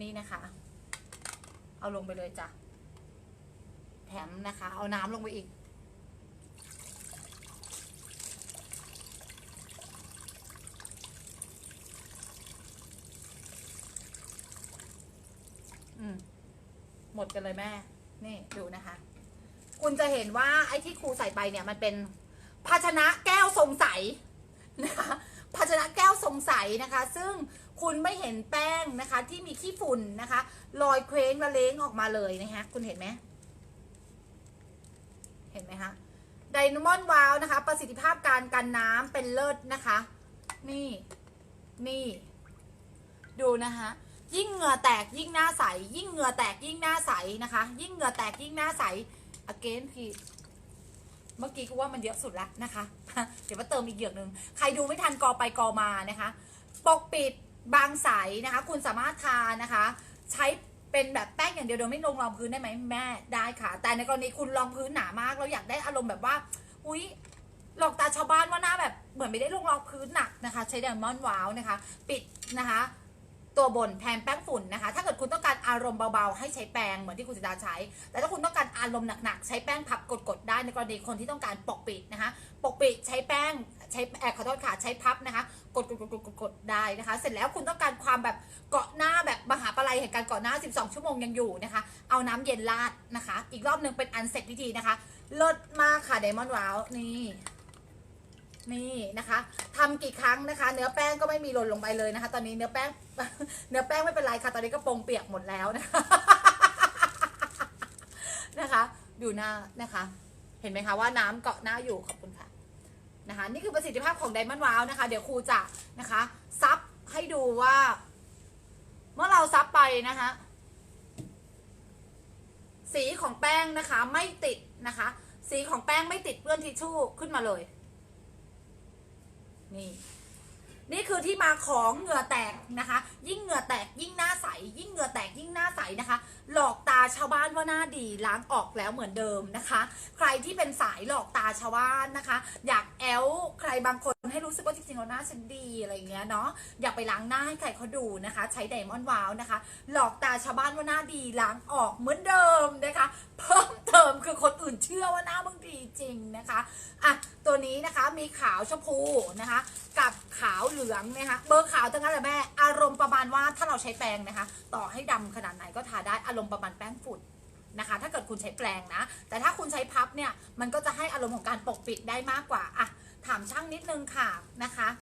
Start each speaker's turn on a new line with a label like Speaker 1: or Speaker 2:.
Speaker 1: นี่นะคะ เอาลงไปเลยจ้ะ แถมนะคะ เอาน้ำลงไปอีก อืม หมดกันเลยแม่ นี่ดูนะคะ คุณจะเห็นว่าไอ้ที่ครูใส่ไปเนี่ยมันเป็นภาชนะแก้วทรงใสนะคะ ภาชนะแก้วทรงใสนะคะ ซึ่งคุณไม่เห็นแป้งนะคะ ที่มีขี้ฝุ่นนะคะลอยเคว้งละเลงออกมาเลยนะคะคุณเห็นไหมเห็นไหมคะไดนมอนวาวนะคะ ประสิทธิภาพการกันน้ำเป็นเลิศนะคะ นี่นี่ ดูนะคะยิ่งเหงื่อแตกยิ่งหน้าใส ยิ่งเหงื่อแตกยิ่งหน้าใสนะคะ ยิ่งเหงื่อแตกยิ่งหน้าใส again พี่ เมื่อกี้ก็ว่ามันเยอะสุดแล้วนะคะ เดี๋ยวมาเติมอีกเหยือกหนึ่งใครดูไม่ทันกอไปกอมานะคะปกปิดบางใสนะคะ คุณสามารถทานะคะ ใช้เป็นแบบแป้งอย่างเดียวโดยไม่ลงรองพื้นได้ไหมแม่ได้ค่ะ แต่ในกรณีคุณรองพื้นหนามากเราอยากได้อารมณ์แบบว่า อุ้ยหลอกตาชาวบ้านว่าหน้าแบบเหมือนไม่ได้ลงรองพื้นหนักนะคะ ใช้ไดมอนด์ว้าวนะคะ ปิดนะคะ ตัวบนแพนแป้งฝุ่นนะคะ ถ้าเกิดคุณต้องการอารมณ์เบาๆ ให้ใช้แป้งเหมือนที่คุณสิดาใช้ แต่ถ้าคุณต้องการอารมณ์หนักๆ ใช้แป้งพับกดๆ ได้ในกรณีคนที่ต้องการปกปิดนะคะ ปกปิดใช้แป้งใช้แอบขอโทษค่ะใช้พับนะคะ กดกดกดกดกดได้นะคะ เสร็จแล้วคุณต้องการความแบบเกาะหน้าแบบมหาปลัยแห่งการณ์เกาะหน้า 12 ชั่วโมงยังอยู่นะคะ เอาน้ำเย็นราดนะคะ อีกรอบหนึ่งเป็นอันเสร็จพิธีนะคะเลิศมากค่ะไดมอนด์ว้าวนี่ นี่นะคะทำกี่ครั้งนะคะ เนื้อแป้งก็ไม่มีหล่นลงไปเลยนะคะ ตอนนี้เนื้อแป้ง เนื้อแป้งไม่เป็นไรค่ะ ตอนนี้ก็โปรงเปียกหมดแล้วนะคะนะคะ ดูหน้านะคะ เห็นไหมคะว่าน้ำเกาะหน้าอยู่ขอบคุณค่ะนะคะ นี่คือประสิทธิภาพของไดมอนด์ว้าวนะคะ เดี๋ยวครูจะนะคะซับให้ดูว่า เมื่อเราซับไปนะคะสีของแป้งนะคะ ไม่ติดนะคะ สีของแป้งไม่ติดเปื้อนทิชชู่ขึ้นมาเลย นี่ นี่คือที่มาของเหงื่อแตกนะคะ ยิ่งเหงื่อแตกยิ่งหน้าใส ยิ่งเหงื่อแตกยิ่งหน้าใสนะคะ หลอกตาชาวบ้านว่าหน้าดีล้างออกแล้วเหมือนเดิมนะคะ ใครที่เป็นสายหลอกตาชาวบ้านนะคะ อยากแอลใครบางคนให้รู้สึกว่าจริงๆแล้วหน้าฉันดีอะไรเงี้ยเนาะอยากไปล้างหน้าให้ใครเขาดูนะคะ ใช้ไดมอนด์วาวนะคะ หลอกตาชาวบ้านว่าหน้าดีล้างออกเหมือนเดิมนะคะ เพิ่มเติมคือคนอื่นเชื่อว่าหน้ามึงดีจริงนะคะอะ ตัวนี้นะคะมีขาวชมพูนะคะ กับขาวเหลืองนะคะเบอร์ขาวทั้งนั้นแหละแม่ อารมณ์ประมาณว่าถ้าเราใช้แปรงนะคะ ต่อให้ดำขนาดไหนก็ทาได้อารมณ์ประมาณแป้งฝุ่นนะคะ ถ้าเกิดคุณใช้แปรงนะ แต่ถ้าคุณใช้พับเนี่ยมันก็จะให้อารมณ์ของการปกปิดได้มากกว่าอะถามช่างนิดนึงค่ะนะคะ